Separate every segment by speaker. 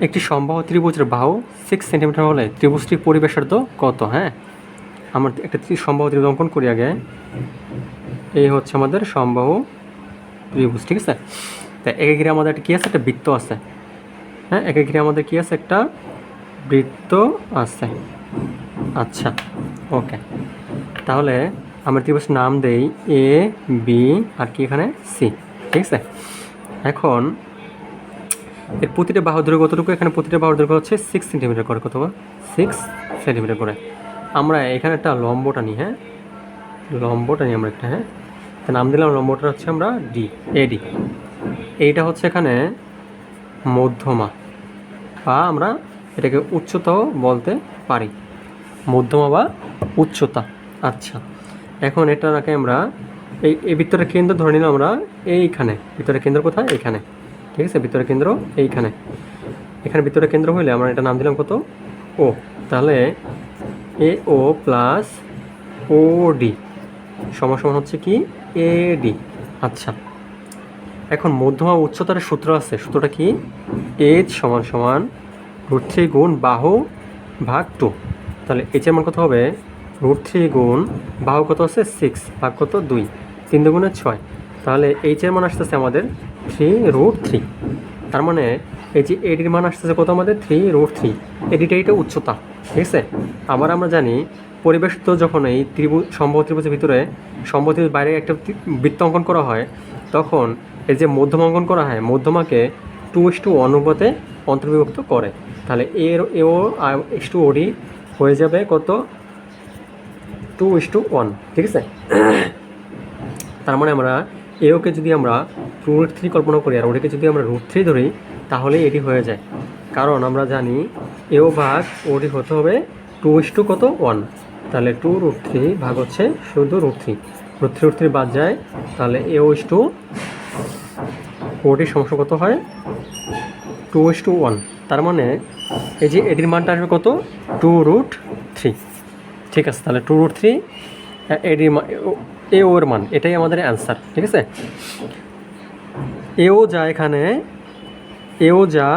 Speaker 1: একটি সম্বাহু ত্রিভুজের বাহু সিক্স সেন্টিমিটার হলে ত্রিভুজটির পরিবেশার্ধ কত হ্যাঁ? আমরা একটা সম্বাহু ত্রিভুজ অঙ্কন করি আগে। এই হচ্ছে আমাদের সম্বাহু ত্রিভুজ, ঠিক আছে? তা একে ঘিরে আমাদের একটা কী আছে? একটা বৃত্ত আছে। হ্যাঁ একে ঘিরে আমাদের কী আছে? একটা বৃত্ত আছে। আচ্ছা ওকে। তাহলে আমরা ত্রিভুজ নাম দেই এ বি আর কি এখানে? সি ঠিক আছে? এখন এর প্রতিটা বাহু দৈর্ঘ্য কতটুকু? এখানে প্রতিটা বাহুর দৈর্ঘ্য হচ্ছে সিক্স সেন্টিমিটার করে, কত সিক্স সেন্টিমিটার করে। আমরা এখানে একটা লম্বটা নিই হ্যাঁ? লম্বটা নিই আমরা একটা হ্যাঁ? নাম দিলাম লম্বটা হচ্ছে আমরা ডি এডি এইটা হচ্ছে এখানে মধ্যমা, বা আমরা এটাকে উচ্চতাও বলতে পারি। মধ্যমা বা উচ্চতা আচ্ছা। এখন এটা এটাকে আমরা এই বৃত্তরের কেন্দ্র ধরে নিলাম আমরা এইখানে। ভিতরের কেন্দ্র কোথায়? এইখানে। ঠিক আছে ভিতরের কেন্দ্র এইখানে। এখানে ভিতরের কেন্দ্র হইলে আমরা এটা নাম দিলাম কত? ও তাহলে এ ও প্লাস ও ডি সমান সমান হচ্ছে কি? এ ডি আচ্ছা। এখন মধ্যমা উচ্চতার সূত্র আছে, সূত্রটা কি? এইচ সমান সমান রুট থ্রি গুণ বাহু ভাগ টু তাহলে এইচের মান কত হবে? রুট থ্রি গুণ বাহু কত আছে? সিক্স ভাগ কত দুই। তিন দুগুণে ছয়। তাহলে এইচের মান আসতেছে আমাদের থ্রি রুট থ্রি তার মানে এই যে এডির মান আসতেছে কত আমাদের? থ্রি রুট থ্রি এডিটা এটা উচ্চতা, ঠিক আছে? আবার আমরা জানি পরিবেশ তো যখন এই ত্রিভুজ, সম্ভব ত্রিভুজের ভিতরে সম্ভব ত্রিভুজ বাইরে একটা বৃত্ত অঙ্কন করা হয়, তখন এই যে মধ্যমা অঙ্কন করা হয়, মধ্যমাকে টু ইস টু অনুপাতে অন্তর্বিভক্ত করে। তাহলে এর এও ইস টু ওডি হয়ে যাবে কত? টু ইস টু ওয়ান ঠিক আছে? তার মানে আমরা এওকে যদি আমরা টু রুট থ্রি কল্পনা করি, আর ওটাকে যদি আমরা রুট থ্রি ধরি, তাহলে এটি হয়ে যায়। কারণ আমরা জানি এও ভাগ ওটি হতে হবে টু ইস টু কত? ওয়ান তাহলে টু রুট থ্রি ভাগ হচ্ছে শুধু root three root three root three বাদ যায়, তাহলে এও ইস টু ওটির সমস্যা কত হয়? টু ইস টু ওয়ান তার মানে এই যে এটির মানটা আসবে কত? টু রুট থ্রি ঠিক আছে, তাহলে টু রুট থ্রি এডির মান এ ওর মান, এটাই আমাদের অ্যান্সার ঠিক আছে? এও যা এখানে, এও যা,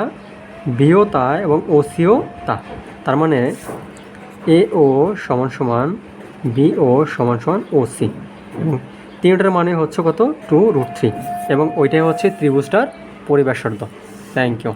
Speaker 1: বিও তা এবং ও সিও তা। তার মানে এ ও সমান সমান, বি ও সমান সমান ও সি তিনটার মানে হচ্ছে কত? Two root three. এবং ওইটাই হচ্ছে ত্রিভুজটার পরিবেশার্ধ থ্যাংক ইউ